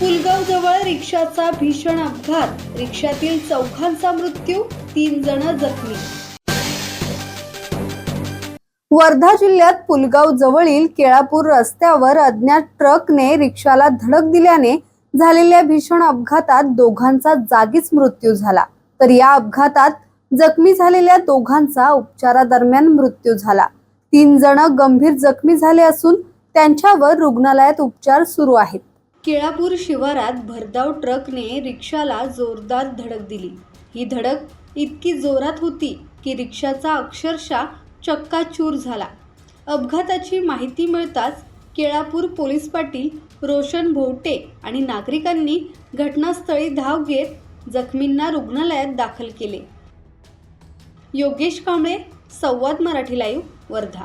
पुलगाव जवळ रिक्षाचा भीषण अपघात. रिक्षातील चौघांचा मृत्यू तीन जण जखमी. वर्धा जिल्ह्यात पुलगाव जवळील केळापूर रस्त्यावर अज्ञात ट्रकने रिक्षाला धडक दिल्याने झालेल्या भीषण अपघातात दोघांचा जागीच मृत्यू झाला. तर या अपघातात जखमी झालेल्या दोघांचा उपचारादरम्यान मृत्यू झाला. तीन जण गंभीर जखमी झाले असून त्यांच्यावर रुग्णालयात उपचार सुरू आहेत. केळापूर शिवारात भरधाव ट्रकने रिक्षाला जोरदार धडक दिली. ही धडक इतकी जोरात होती की रिक्षाचा अक्षरशः चक्काचूर झाला. अपघाताची माहिती मिळताच केळापूर पोलीस पाटील रोशन भोवटे आणि नागरिकांनी घटनास्थळी धाव घेत जखमींना रुग्णालयात दाखल केले. योगेश कांबळे संवाद मराठी लाईव्ह वर्धा.